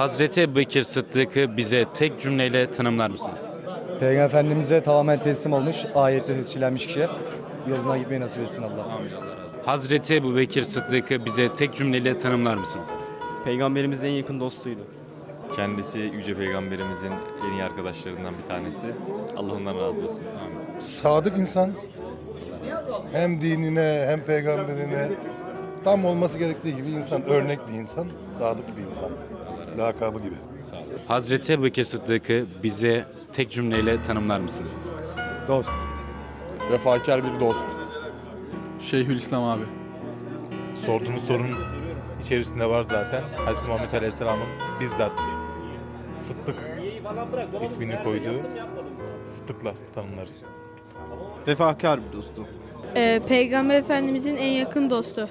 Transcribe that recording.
Hazreti Ebubekir Sıddık'ı bize tek cümleyle tanımlar mısınız? Peygamber Efendimiz'e tamamen teslim olmuş, ayetle tescillenmiş kişi. Yoluna gitmeyi nasip etsin Allah. Hazreti Ebubekir Sıddık'ı bize tek cümleyle tanımlar mısınız? Peygamberimizin en yakın dostuydu. Kendisi Yüce Peygamberimizin en iyi arkadaşlarından bir tanesi. Allah ondan razı olsun. sadık insan hem dinine hem peygamberine tam olması gerektiği gibi insan örnek bir insan sadık bir insan lakabı gibi. Hazreti Ebubekir Sıddık'ı bize tek cümleyle tanımlar mısınız? Dost. Vefakar bir dost. Şeyhülislam abi. sorduğunuz sorunun içerisinde var zaten. Hz. Muhammed Aleyhisselam'ın bizzat Sıddık ismini koyduğu Sıddık'la tanımlarız. Vefakar bir dostu. Ee, Peygamber Efendimizin en yakın dostu.